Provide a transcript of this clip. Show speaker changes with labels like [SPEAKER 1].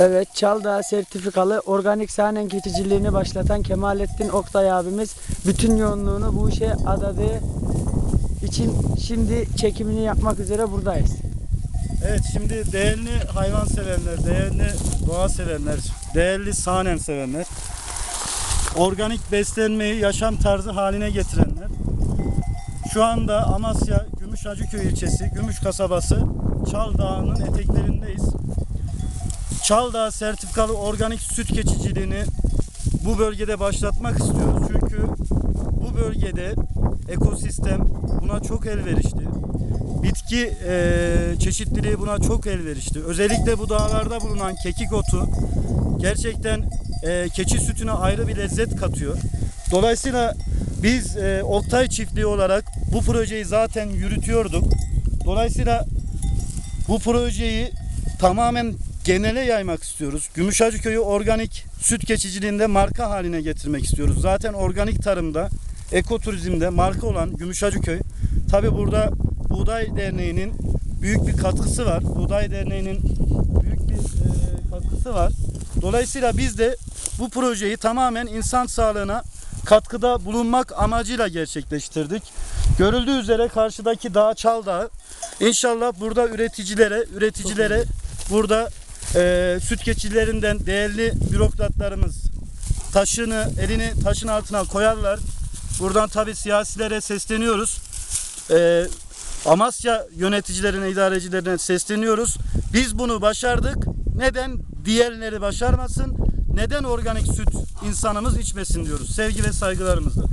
[SPEAKER 1] Evet, Çaldağ sertifikalı organik sahnen keçiciliğini başlatan Kemalettin Oktay abimiz bütün yoğunluğunu bu işe adadığı için şimdi çekimini yapmak üzere buradayız.
[SPEAKER 2] Evet şimdi değerli hayvan sevenler, değerli doğa sevenler, değerli sahnen sevenler, organik beslenmeyi yaşam tarzı haline getirenler. Şu anda Amasya Gümüşhacıköy ilçesi, Gümüş kasabası Çal Dağı'nın eteklerindeyiz. Çal Dağı sertifikalı organik süt keçiciliğini bu bölgede başlatmak istiyoruz. Çünkü bu bölgede ekosistem buna çok elverişli. Bitki eee, çeşitliliği buna çok elverişli. Özellikle bu dağlarda bulunan kekik otu gerçekten eee, keçi sütüne ayrı bir lezzet katıyor. Dolayısıyla biz eee, Oktay çiftliği olarak bu projeyi zaten yürütüyorduk. Dolayısıyla bu projeyi tamamen genele yaymak istiyoruz. Gümüşhacı Köyü organik süt keçiciliğinde marka haline getirmek istiyoruz. Zaten organik tarımda, ekoturizmde marka olan Gümüşhacı Köy. Tabi burada Buğday Derneği'nin büyük bir katkısı var. Buğday Derneği'nin büyük bir e, katkısı var. Dolayısıyla biz de bu projeyi tamamen insan sağlığına katkıda bulunmak amacıyla gerçekleştirdik. Görüldüğü üzere karşıdaki dağ Çal Dağı. İnşallah burada üreticilere, üreticilere burada e, süt keçilerinden değerli bürokratlarımız taşını, elini taşın altına koyarlar. Buradan tabi siyasilere sesleniyoruz. E, Amasya yöneticilerine, idarecilerine sesleniyoruz. Biz bunu başardık. Neden diğerleri başarmasın? Neden organik süt insanımız içmesin diyoruz. Sevgi ve saygılarımızla.